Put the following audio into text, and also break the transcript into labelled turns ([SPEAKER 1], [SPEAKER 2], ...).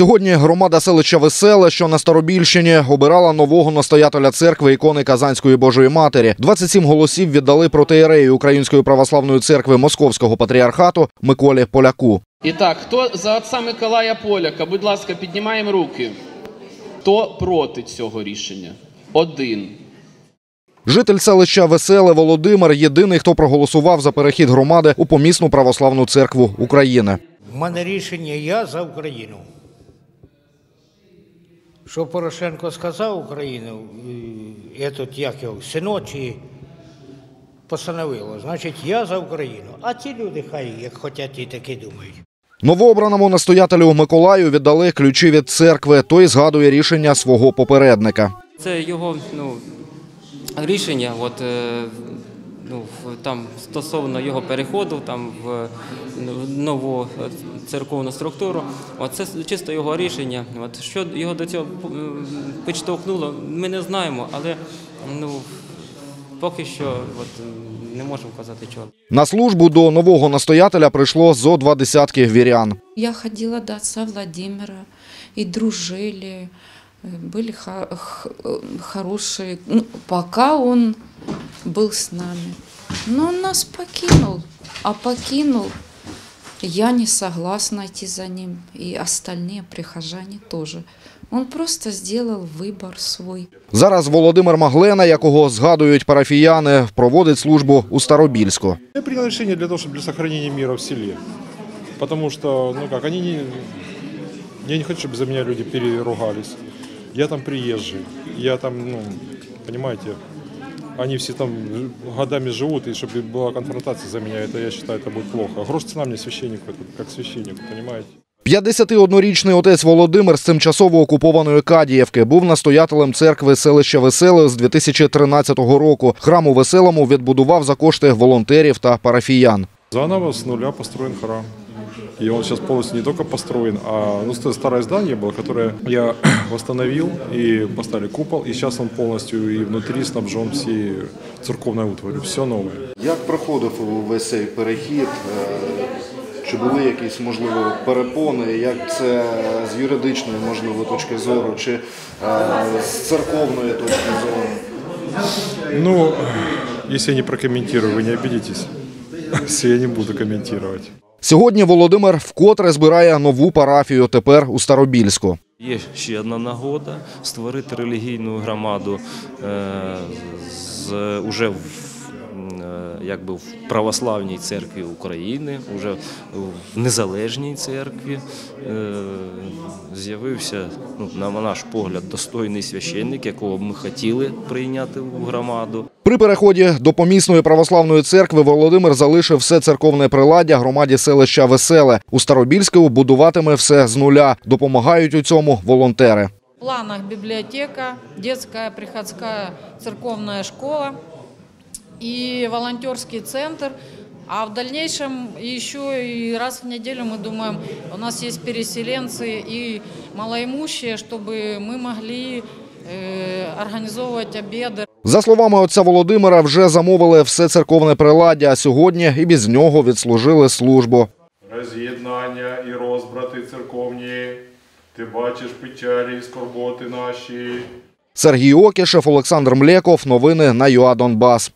[SPEAKER 1] Сьогодні громада селища Веселе, що на Старобільщині, обирала нового настоятеля церкви ікони Казанської Божої Матері. 27 голосів віддали протиєрею Української православної церкви Московського патріархату Миколі Поляку.
[SPEAKER 2] І так, хто за отця Миколая Поляка, будь ласка, піднімаємо руки. Хто проти цього рішення? Один.
[SPEAKER 1] Житель селища Веселе Володимир єдиний, хто проголосував за перехід громади у помісну православну церкву України.
[SPEAKER 3] У мене рішення я за Україну. Що Порошенко сказав Україну, і этот, як його, синочі постановило, значить я за Україну. А ті люди хай як хочуть, і таки думають.
[SPEAKER 1] Новообраному настоятелю Миколаю віддали ключі від церкви. Той згадує рішення свого попередника.
[SPEAKER 4] Це його ну, рішення, от, е, ну, в- там, стосовно його переходу там, в в нову е, церковну структуру. От, це чисто його рішення. От, що його до цього м, підштовхнуло, ми не знаємо, але ну, поки що от, не можемо казати чого.
[SPEAKER 1] На службу до нового настоятеля прийшло зо два десятки вірян.
[SPEAKER 5] Я ходила до отца Владимира и дружили, э, были хо- х- э, хорошие, ну, пока он был с нами. Но он нас покинул, а покинул. Я не согласна идти за ним, и остальные прихожане тоже. Он просто сделал выбор свой.
[SPEAKER 1] Зараз Володимир Маглена, якого згадують парафіяни, проводить службу у Старобільську.
[SPEAKER 6] Я принял решение для того, чтобы для сохранения мира в селе. Потому что, ну как, они не... Я не хочу, чтобы за меня люди переругались. Я там приезжий. Я там, ну, понимаете, они все там годами живут, и чтобы была конфронтация за меня, это я считаю, это будет плохо. Грош цена мне священнику, это как священнику, понимаете?
[SPEAKER 1] 51-річний отець Володимир з тимчасово окупованої Кадіївки був настоятелем церкви селища Веселе з 2013 року. Храм у Веселому відбудував за кошти волонтерів та парафіян.
[SPEAKER 6] Заново с нуля построен храм. И он сейчас полностью не только построен, а ну, ст- старое здание было, которое я восстановил и поставили купол, и сейчас он полностью и внутри снабжен всей церковной утварью, все новое.
[SPEAKER 1] Як проходив весь цей перехід? Чи були якісь можливо перепони? Як це з юридичної можливо точки зору, чи з церковної точки зору?
[SPEAKER 6] Ну, если я не прокомментирую, вы не обидитесь, если я не буду комментировать.
[SPEAKER 1] Сьогодні Володимир вкотре збирає нову парафію тепер у Старобільську.
[SPEAKER 7] Є ще одна нагода створити релігійну громаду е, з уже в якби в православній церкві України, уже в незалежній церкві. Е, З'явився, ну, на наш погляд, достойний священник, якого б ми хотіли прийняти в громаду.
[SPEAKER 1] При переході до помісної православної церкви Володимир залишив все церковне приладдя громаді селища Веселе. У Старобільську будуватиме все з нуля. Допомагають у цьому волонтери.
[SPEAKER 8] В планах библиотека, детская приходская церковная школа и волонтерский центр. А в дальнейшем еще и раз в неделю мы думаем, у нас есть переселенцы и малоимущие, чтобы мы могли э, организовывать обеды.
[SPEAKER 1] За словами отця Володимира, вже замовили все церковне приладдя, а сьогодні і без нього відслужили службу.
[SPEAKER 6] Роз'єднання і розбрати церковні, ти бачиш печалі і скорботи наші.
[SPEAKER 1] Сергій Окішев, Олександр Млеков. Новини на ЮА Донбас.